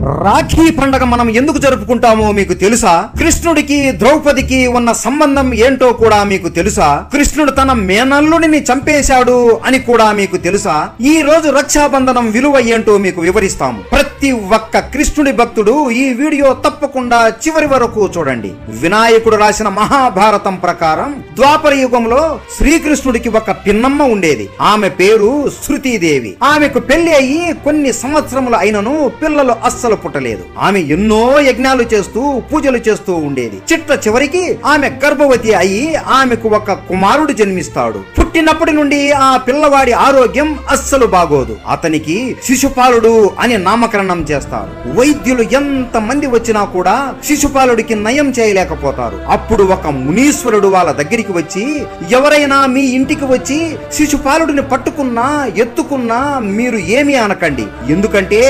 రాఖీ పండగ మనం ఎందుకు జరుపుకుంటామో మీకు తెలుసా? కృష్ణుడికి ద్రౌపదికి ఉన్న సంబంధం ఏంటో కూడా మీకు తెలుసా? కృష్ణుడు తన మేనల్లుడిని చంపేశాడు అని కూడా మీకు తెలుసా? ఈ రోజు రక్షాబంధనం విలువ ఏంటో మీకు వివరిస్తాము. ప్రతి ఒక్క కృష్ణుడి భక్తుడు ఈ వీడియో తప్పకుండా చివరి వరకు చూడండి. వినాయకుడు రాసిన మహాభారతం ప్రకారం ద్వాపర యుగంలో శ్రీకృష్ణుడికి ఒక పిన్నమ్మ ఉండేది. ఆమె పేరు శృతీదేవి. ఆమెకు పెళ్ళి అయ్యి కొన్ని సంవత్సరములు అయినను పిల్లలు అస్సలు పుట్టలేదు. ఆమె ఎన్నో యజ్ఞాలు చేస్తూ పూజలు చేస్తూ ఉండేది. చిట్ట చివరికి ఆమె గర్భవతి అయి ఆమెకు ఒక కుమారుడు జన్మిస్తాడు. పుట్టినప్పటి నుండి ఆ పిల్లవాడి ఆరోగ్యం అస్సలు బాగోదు. అతనికి శిశుపాలుడు అని నామకరణం చేస్తారు. వైద్యులు ఎంత మంది వచ్చినా కూడా శిశుపాలుడికి నయం చేయలేకపోతారు. అప్పుడు ఒక మునీశ్వరుడు వాళ్ళ దగ్గరికి వచ్చి ఎవరైనా మీ ఇంటికి వచ్చి శిశుపాలుడిని పట్టుకున్నా ఎత్తుకున్నా మీరు ఏమీ అనకండి. ఎందుకంటే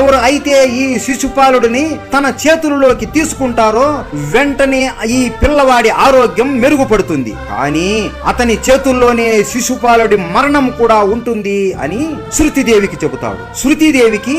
ఎవరు అయితే ఈ శిశుపాలుడిని తన చేతులలోకి తీసుకుంటారో వెంటనే ఈ పిల్లవాడి ఆరోగ్యం మెరుగుపడుతుంది. కానీ అతని చేతుల్లోనే శిశుపాలుడి మరణం కూడా ఉంటుంది అని శృతిదేవికి చెబుతాడు. శృతిదేవికి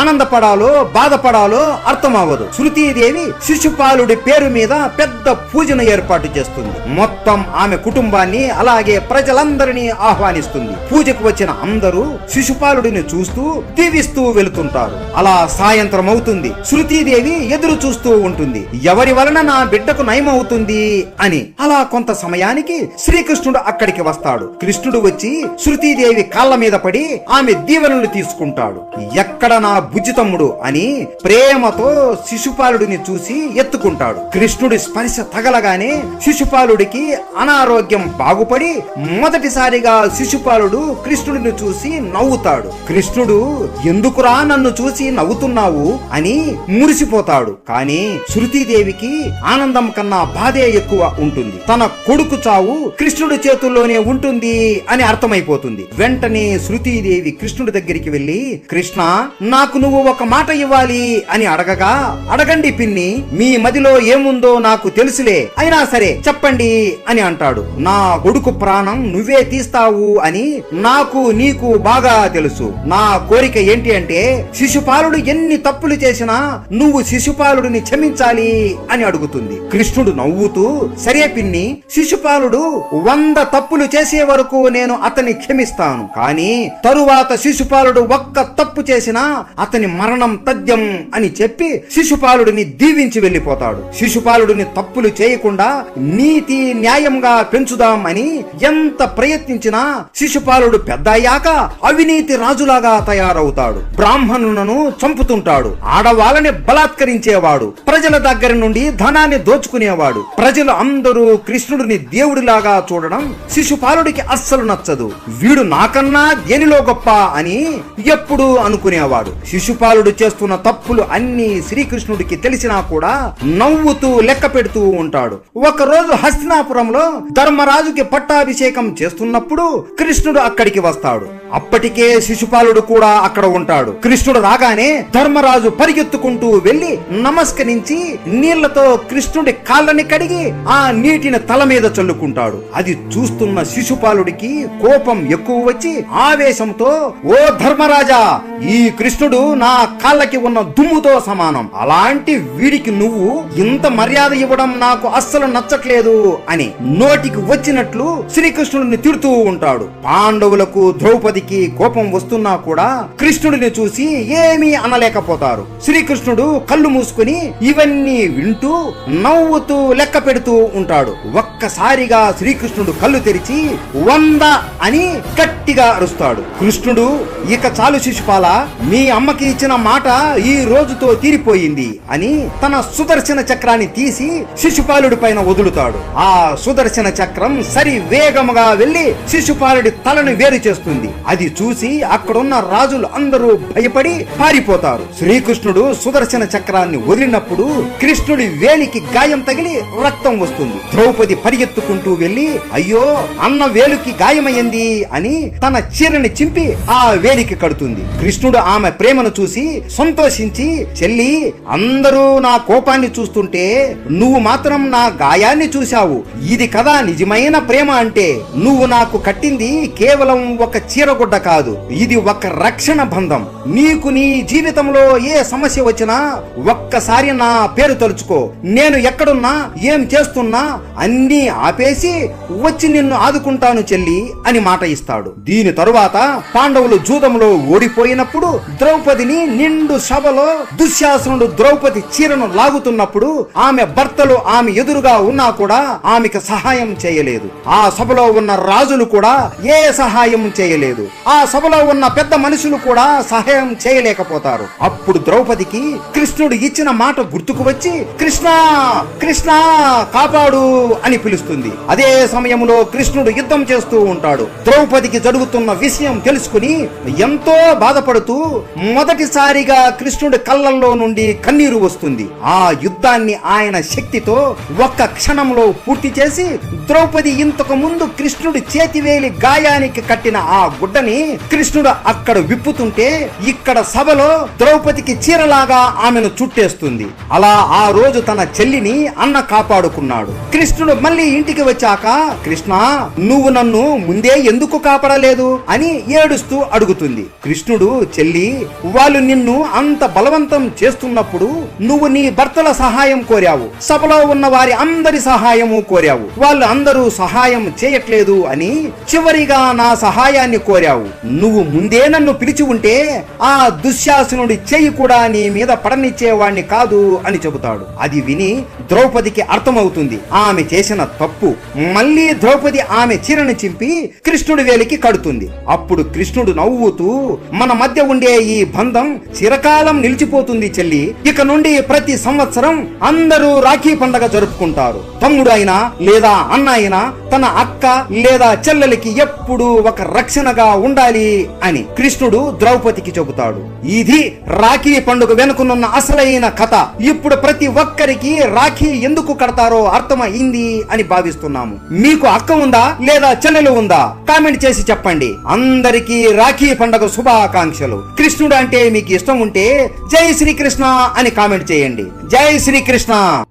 ఆనందపడాలో బాధపడాలో అర్థం అవ్వదు శృతిదేవి శిశుపాలుడి పేరు మీద పెద్ద పూజను ఏర్పాటు చేస్తుంది. మొత్తం ఆమె కుటుంబాన్ని అలాగే ప్రజలందరినీ ఆహ్వానిస్తుంది. పూజకు వచ్చిన అందరూ శిశుపాలుడిని చూస్తూ దీవిస్తూ వెళుతుంటారు. అలా సాయంత్రం అవుతుంది. శృతిదేవి ఎదురు చూస్తూ ఉంటుంది. ఎవరి వలన నా బిడ్డకు నయమవుతుంది అని. అలా కొంత సమయానికి శ్రీకృష్ణుడు అక్కడికి వస్తాడు. కృష్ణుడు వచ్చి శృతీదేవి కాళ్ళ మీద పడి ఆమె దీవెనలు తీసుకుంటాడు. ఎక్కడ నా బుజ్జితమ్ముడు అని ప్రేమతో శిశుపాలుడిని చూసి ఎత్తుకుంటాడు. కృష్ణుడి స్పర్శ తగలగానే శిశుపాలుడికి అనారోగ్యం బాగుపడి మొదటిసారిగా శిశుపాలుడు కృష్ణుడిని చూసి నవ్వుతాడు. కృష్ణుడు ఎందుకురా నన్ను చూసి నవ్వుతున్నావు? అని మురిసిపోతాడు. కానీ శృతిదేవికి ఆనందం కన్నా బాధే ఎక్కువ ఉంటుంది. తన కొడుకు చావు కృష్ణుడి చేతుల్లోనే ఉంటుంది అని అర్థమైపోతుంది. వెంటనే శృతీదేవి కృష్ణుడి దగ్గరికి వెళ్ళి కృష్ణ నాకు నువ్వు ఒక మాట ఇవ్వాలి అని అడగగా అడగండి పిన్ని మీ మదిలో ఏముందో నాకు తెలుసులే. అయినా సరే చెప్పండి అని అంటాడు. నా కొడుకు ప్రాణం నువ్వే తీస్తావు అని నాకు నీకు బాగా తెలుసు. నా కోరిక ఏంటి అంటే శిశుపాలుడు ఎన్ని తప్పులు చేసినా నువ్వు శిశుపాలుడిని క్షమించాలి అని అడుగుతుంది. కృష్ణుడు నవ్వుతూ సరే పిన్ని శిశుపాలుడు వంద తప్పులు చేసి వరకు నేను అతన్ని క్షమిస్తాను. కానీ తరువాత శిశుపాలుడు ఒక్క తప్పు చేసినా అతని మరణం తథ్యం అని చెప్పి శిశుపాలుడిని దీవించి వెళ్ళిపోతాడు శిశుపాలుడిని తప్పులు చేయకుండా నీతి న్యాయంగా పెంచుదాం అని ఎంత ప్రయత్నించినా శిశుపాలుడు పెద్ద అయ్యాక అవినీతి రాజులాగా తయారవుతాడు. బ్రాహ్మణులను చంపుతుంటాడు. ఆడవాళ్ళని బలాత్కరించేవాడు. ప్రజల దగ్గర నుండి ధనాన్ని దోచుకునేవాడు. ప్రజలు అందరూ కృష్ణుడిని దేవుడిలాగా చూడడం బాలుడికి అస్సలు నచ్చదు. వీడు నాకన్నా దేనిలో గొప్ప అని ఎప్పుడూ అనుకునేవాడు. శిశుపాలుడు చేస్తున్న తప్పులు అన్ని శ్రీకృష్ణుడికి తెలిసినా కూడా నవ్వుతూ లెక్క పెడుతూ ఉంటాడు. ఒకరోజు హస్తినాపురంలో ధర్మరాజుకి పట్టాభిషేకం చేస్తున్నప్పుడు కృష్ణుడు అక్కడికి వస్తాడు. అప్పటికే శిశుపాలుడు కూడా అక్కడ ఉంటాడు. కృష్ణుడు రాగానే ధర్మరాజు పరిగెత్తుకుంటూ వెళ్ళి నమస్కరించి నీళ్ళతో కృష్ణుడి కాళ్ళని కడిగి ఆ నీటిని తల మీద చల్లుకుంటాడు. అది చూస్తున్న శిశుపాలుడికి కోపం ఎక్కువ వచ్చి ఆవేశంతో ఓ ధర్మరాజా ఈ కృష్ణుడు నా కాళ్ళకి ఉన్న దుమ్ముతో సమానం. అలాంటి వీడికి నువ్వు ఇంత మర్యాద ఇవ్వడం నాకు అస్సలు నచ్చట్లేదు అని నోటికి వచ్చినట్లు శ్రీకృష్ణుడిని తిడుతూ ఉంటాడు. పాండవులకు ద్రౌపదికి కోపం వస్తున్నా కూడా కృష్ణుడిని చూసి ఏమీ అనలేకపోతారు. శ్రీకృష్ణుడు కళ్ళు మూసుకుని ఇవన్నీ వింటూ నవ్వుతూ లెక్క పెడుతూ ఉంటాడు. ఒక్కసారిగా శ్రీకృష్ణుడు కళ్ళు తెరిచి వంద అని గట్టిగా అరుస్తాడు. కృష్ణుడు ఇక చాలు శిశుపాల మీ అమ్మకి ఇచ్చిన మాట ఈ రోజుతో తీరిపోయింది అని తన సుదర్శన చక్రాన్ని తీసి శిశుపాలుడి పైన వదులుతాడు. ఆ సుదర్శన చక్రం సరి వేగముగా వెళ్ళి శిశుపాలుడి తలను వేరు చేస్తుంది. అది చూసి అక్కడున్న రాజులు అందరూ భయపడి పారిపోతారు. శ్రీకృష్ణుడు సుదర్శన చక్రాన్ని వదిలినప్పుడు కృష్ణుడి వేలికి గాయం తగిలి రక్తం వస్తుంది. ద్రౌపది పరిగెత్తుకుంటూ వెళ్ళి అయ్యో అన్న ఉన్న వేలుకి గాయమైంది అని తన చీరని చింపి ఆ వేలికి కడుతుంది. కృష్ణుడు ఆమె ప్రేమను చూసి సంతోషించి చెల్లి అందరూ నా కోపాన్ని చూస్తుంటే నువ్వు మాత్రం నా గాయాన్ని చూశావు. ఇది కదా నిజమైన ప్రేమ అంటే. నువ్వు నాకు కట్టింది కేవలం ఒక చీరగుడ్డ కాదు. ఇది ఒక రక్షణ బంధం. నీకు నీ జీవితంలో ఏ సమస్య వచ్చినా ఒక్కసారి నా పేరు తలుచుకో. నేను ఎక్కడున్నా ఏం చేస్తున్నా అన్నీ ఆపేసి వచ్చి నిన్ను ఆదుకుంటాను చెల్లి అని మాట ఇస్తాడు. దీని తరువాత పాండవులు జూదంలో ఓడిపోయినప్పుడు ద్రౌపదిని నిండు సభలో దుశ్శాసనుడు ద్రౌపది చీరను లాగుతున్నప్పుడు ఆమె భర్తలు ఆమె ఎదురుగా ఉన్నా కూడా ఆమెకు సహాయం చేయలేదు. ఆ సభలో ఉన్న రాజులు కూడా ఏ సహాయం చేయలేదు. ఆ సభలో ఉన్న పెద్ద మనుషులు కూడా సహాయం చేయలేకపోతారు. అప్పుడు ద్రౌపదికి కృష్ణుడు ఇచ్చిన మాట గుర్తుకు వచ్చి కృష్ణ కృష్ణ కాపాడు అని పిలుస్తుంది. అదే సమయంలో కృష్ణుడు యుద్ధం చేస్తూ ఉంటాడు. ద్రౌపదికి జరుగుతున్న విషయం తెలుసుకుని ఎంతో బాధపడుతూ మొదటిసారిగా కృష్ణుడి కళ్ళల్లో నుండి కన్నీరు వస్తుంది. ఆ యుద్ధాన్ని ఆయన శక్తితో ఒక్క క్షణంలో పూర్తి చేసి ద్రౌపది ఇంతకు ముందు కృష్ణుడి చేతివేలి గాయానికి కట్టిన ఆ గుడ్డని కృష్ణుడు అక్కడ విప్పుతుంటే ఇక్కడ సభలో ద్రౌపదికి చీరలాగా ఆమెను చుట్టేస్తుంది. అలా ఆ రోజు తన చెల్లిని అన్న కాపాడుకున్నాడు. కృష్ణుడు మళ్ళీ ఇంటికి వచ్చాక కృష్ణ నువ్వు నన్ను ముందే ఎందుకు కాపాడలేదు అని ఏడుస్తూ అడుగుతుంది. కృష్ణుడు చెల్లి వాళ్ళు నిన్ను అంత బలవంతం చేస్తున్నప్పుడు నువ్వు నీ భర్తల సహాయం కోరావు. సభలో ఉన్న వారి అందరి సహాయము కోరావు. వాళ్ళు అందరూ సహాయం చేయట్లేదు అని చివరిగా నా సహాయాన్ని కోరావు. నువ్వు ముందే నన్ను పిలిచి ఉంటే ఆ దుశ్శాసనుడి చెయ్యి కూడా నీ మీద పడనిచ్చేవాణ్ణి కాదు అని చెబుతాడు. అది విని ద్రౌపదికి అర్థమవుతుంది. ఆమె చేసిన తప్పు. మళ్ళీ ద్రౌపది ఆమె చీరను చింపి కృష్ణుడి వేలికి కడుతుంది. అప్పుడు కృష్ణుడు నవ్వుతూ మన మధ్య ఉండే ఈ బంధం చిరకాలం నిలిచిపోతుంది చెల్లి. ఇక నుండి ప్రతి సంవత్సరం అందరూ రాఖీ పండగ జరుపుకుంటారు. తమ్ముడు అయినా లేదా అన్న అయినా తన అక్క లేదా చెల్లెలికి ఎప్పుడు ఒక రక్షణగా ఉండాలి అని కృష్ణుడు ద్రౌపదికి చెబుతాడు. ఇది రాఖీ పండుగ వెనుకనున్న అసలైన కథ. ఇప్పుడు ప్రతి ఒక్కరికి రాఖీ ఎందుకు కడతారో అర్థమైంది అని భావిస్తున్నాము. మీకు అక్క ఉందా లేదా చెల్లెలు ఉందా? కామెంట్ చేసి చెప్పండి. అందరికీ రాఖీ పండుగ శుభాకాంక్షలు. కృష్ణుడు అంటే మీకు ఇష్టం ఉంటే జై శ్రీకృష్ణ అని కామెంట్ చేయండి. జై శ్రీకృష్ణ!